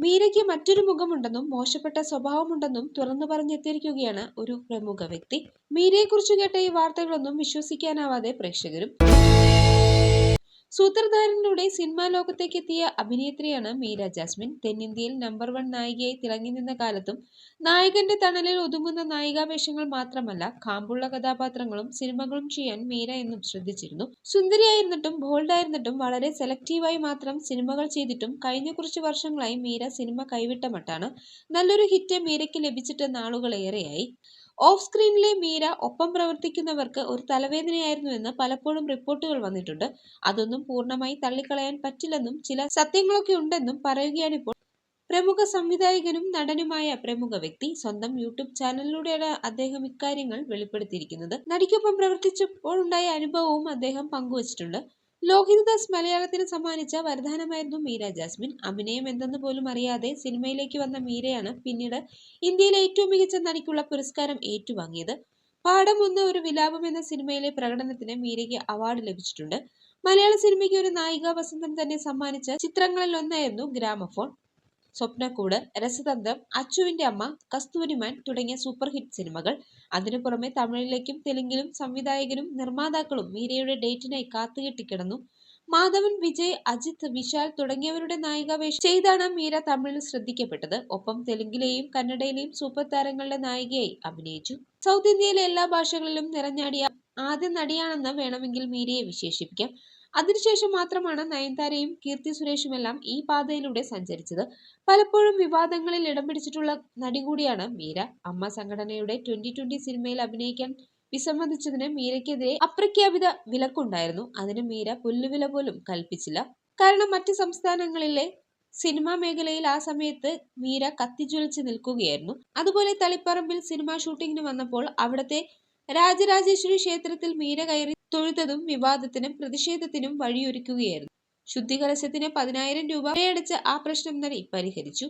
മീരയ്ക്ക് മറ്റൊരു മുഖമുണ്ടെന്നും മോശപ്പെട്ട സ്വഭാവമുണ്ടെന്നും തുറന്നു പറഞ്ഞെത്തിയിരിക്കുകയാണ് ഒരു പ്രമുഖ വ്യക്തി. മീരയെക്കുറിച്ച് കേട്ട ഈ വാർത്തകളൊന്നും വിശ്വസിക്കാനാവാതെ പ്രേക്ഷകരും സൂത്രധാരനിലൂടെ സിനിമാ ലോകത്തേക്ക് എത്തിയ അഭിനേത്രിയാണ് മീര ജാസ്മിൻ. തെന്നിന്ത്യയിൽ നമ്പർ വൺ നായികയായി തിളങ്ങി നിന്ന കാലത്തും നായകന്റെ തണലിൽ ഒതുങ്ങുന്ന നായികാവേഷങ്ങൾ മാത്രമല്ല കാമ്പുള്ള കഥാപാത്രങ്ങളും സിനിമകളും ചെയ്യാൻ മീര എന്നും ശ്രദ്ധിച്ചിരുന്നു. സുന്ദരിയായിരുന്നിട്ടും ബോൾഡായിരുന്നിട്ടും വളരെ സെലക്റ്റീവായി മാത്രം സിനിമകൾ ചെയ്തിട്ടും കഴിഞ്ഞ കുറച്ച് വർഷങ്ങളായി മീര സിനിമ കൈവിട്ട മട്ടാണ്. നല്ലൊരു ഹിറ്റ് മീരയ്ക്ക് ലഭിച്ചിട്ട് നാളുകളേറെയായി. ഓഫ് സ്ക്രീനിലെ മീര ഒപ്പം പ്രവർത്തിക്കുന്നവർക്ക് ഒരു തലവേദനയായിരുന്നു തലവേദനയായിരുന്നുവെന്ന് പലപ്പോഴും റിപ്പോർട്ടുകൾ വന്നിട്ടുണ്ട്. അതൊന്നും പൂർണമായി തള്ളിക്കളയാൻ പറ്റില്ലെന്നും ചില സത്യങ്ങളൊക്കെ ഉണ്ടെന്നും പറയുകയാണിപ്പോൾ പ്രമുഖ സംവിധായകനും നടനുമായ പ്രമുഖ വ്യക്തി. സ്വന്തം യൂട്യൂബ് ചാനലിലൂടെയാണ് അദ്ദേഹം ഇക്കാര്യങ്ങൾ വെളിപ്പെടുത്തിയിരിക്കുന്നത്. നടിക്കൊപ്പം പ്രവർത്തിച്ചപ്പോഴുണ്ടായ അനുഭവവും അദ്ദേഹം പങ്കുവച്ചിട്ടുണ്ട്. ലോഹിതദാസ് മലയാളത്തിന് സമ്മാനിച്ച വരദാനമായിരുന്നു മീര ജാസ്മിൻ. അഭിനയം എന്തെന്ന് പോലും അറിയാതെ സിനിമയിലേക്ക് വന്ന മീരയാണ് പിന്നീട് ഇന്ത്യയിലെ ഏറ്റവും മികച്ച നടിക്കുള്ള പുരസ്കാരം ഏറ്റുവാങ്ങിയത്. പാഠം ഒന്ന് ഒരു വിലാപം എന്ന സിനിമയിലെ പ്രകടനത്തിന് മീരയ്ക്ക് അവാർഡ് ലഭിച്ചിട്ടുണ്ട്. മലയാള സിനിമയ്ക്ക് ഒരു നായികാ വസന്തം തന്നെ സമ്മാനിച്ച ചിത്രങ്ങളിൽ ഒന്നായിരുന്നു ഗ്രാമഫോൺ. സ്വപ്നക്കൂട് രസതന്ത്രം അച്ചുവിന്റെ അമ്മ കസ്തൂരിമാൻ തുടങ്ങിയ സൂപ്പർ ഹിറ്റ് സിനിമകൾ. അതിനു പുറമെ തമിഴിലേക്കും തെലുങ്കിലും സംവിധായകരും നിർമ്മാതാക്കളും മീരയുടെ ഡേറ്റിനായി കാത്തുകെട്ടിക്കിടന്നു. മാധവൻ വിജയ് അജിത് വിശാൽ തുടങ്ങിയവരുടെ നായികാവേഷം ചെയ്താണ് മീര തമിഴിൽ ശ്രദ്ധിക്കപ്പെട്ടത്. ഒപ്പം തെലുങ്കിലെയും കന്നഡയിലെയും സൂപ്പർ താരങ്ങളുടെ നായികയായി അഭിനയിച്ചു. സൗത്ത് ഇന്ത്യയിലെ എല്ലാ ഭാഷകളിലും നിറഞ്ഞാടിയ ആദ്യ നടിയാണെന്ന് വേണമെങ്കിൽ മീരയെ വിശേഷിപ്പിക്കാം. അതിനുശേഷം മാത്രമാണ് നയൻതാരയും കീർത്തി സുരേഷും എല്ലാം ഈ പാതയിലൂടെ സഞ്ചരിച്ചത്. പലപ്പോഴും വിവാദങ്ങളിൽ ഇടം പിടിച്ചിട്ടുള്ള നടി കൂടിയാണ് മീര. അമ്മ സംഘടനയുടെ ട്വന്റി ട്വന്റി സിനിമയിൽ അഭിനയിക്കാൻ വിസമ്മതിച്ചതിന് മീരയ്ക്കെതിരെ അപ്രഖ്യാപിത വിലക്കുണ്ടായിരുന്നു. അതിന് മീര പുല്ലുവില പോലും കൽപ്പിച്ചില്ല. കാരണം മറ്റ് സംസ്ഥാനങ്ങളിലെ സിനിമാ മേഖലയിൽ ആ സമയത്ത് മീര കത്തിജ്വലിച്ച് നിൽക്കുകയായിരുന്നു. അതുപോലെ തളിപ്പറമ്പിൽ സിനിമാ ഷൂട്ടിങ്ങിന് വന്നപ്പോൾ അവിടുത്തെ രാജരാജേശ്വരി ക്ഷേത്രത്തിൽ മീന കയറി തൊഴുതതും വിവാദത്തിനും പ്രതിഷേധത്തിനും വഴിയൊരുക്കുകയായിരുന്നു. ശുദ്ധികലശത്തിന് പതിനായിരം രൂപ വിലയടച്ച് ആ പ്രശ്നം നടി പരിഹരിച്ചു.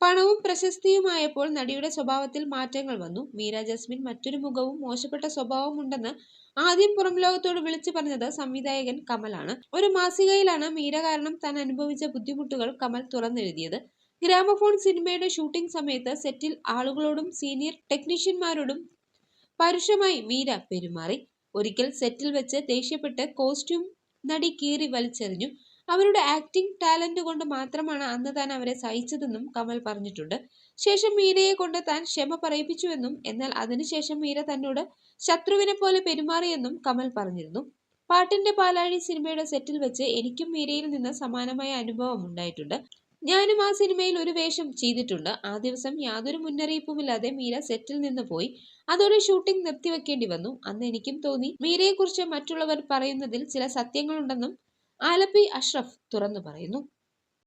പണവും പ്രശസ്തിയുമായപ്പോൾ നടിയുടെ സ്വഭാവത്തിൽ മാറ്റങ്ങൾ വന്നു. മീര ജസ്മിൻ മറ്റൊരു മുഖവും മോശപ്പെട്ട സ്വഭാവവും ഉണ്ടെന്ന് ആദ്യം പുറം ലോകത്തോട് വിളിച്ചു പറഞ്ഞത് സംവിധായകൻ കമലാണ്. ഒരു മാസികയിലാണ് മീര കാരണം താൻ അനുഭവിച്ച ബുദ്ധിമുട്ടുകൾ കമൽ തുറന്നെഴുതിയത്. ഗ്രാമഫോൺ സിനിമയുടെ ഷൂട്ടിംഗ് സമയത്ത് സെറ്റിൽ ആളുകളോടും സീനിയർ ടെക്നീഷ്യന്മാരോടും പരുഷമായി മീര പെരുമാറി. ഒരിക്കൽ സെറ്റിൽ വെച്ച് ദേഷ്യപ്പെട്ട് കോസ്റ്റ്യൂം നടി കീറി വലിച്ചെറിഞ്ഞു. അവരുടെ ആക്ടിംഗ് ടാലന്റ് കൊണ്ട് മാത്രമാണ് അന്ന് താൻ അവരെ സഹിച്ചതെന്നും കമൽ പറഞ്ഞിട്ടുണ്ട്. ശേഷം മീരയെ കൊണ്ട് താൻ ക്ഷമ പറയിപ്പിച്ചുവെന്നും എന്നാൽ അതിനുശേഷം മീര തന്നോട് ശത്രുവിനെ പോലെ പെരുമാറിയെന്നും കമൽ പറഞ്ഞിരുന്നു. പാട്ടിന്റെ പാലാഴി സിനിമയുടെ സെറ്റിൽ വെച്ച് എനിക്കും മീരയിൽ നിന്ന് സമാനമായ അനുഭവം ഉണ്ടായിട്ടുണ്ട്. ഞാനും ആ സിനിമയിൽ ഒരു വേഷം ചെയ്തിട്ടുണ്ട്. ആ ദിവസം യാതൊരു മുന്നറിയിപ്പുമില്ലാതെ മീര സെറ്റിൽ നിന്ന് പോയി. അതോടെ ഷൂട്ടിംഗ് നിർത്തിവെക്കേണ്ടി വന്നു. അന്ന് എനിക്കും തോന്നി മീരയെക്കുറിച്ച് മറ്റുള്ളവർ പറയുന്നതിൽ ചില സത്യങ്ങളുണ്ടെന്നും ആലപ്പി അഷ്റഫ് തുറന്നു പറയുന്നു.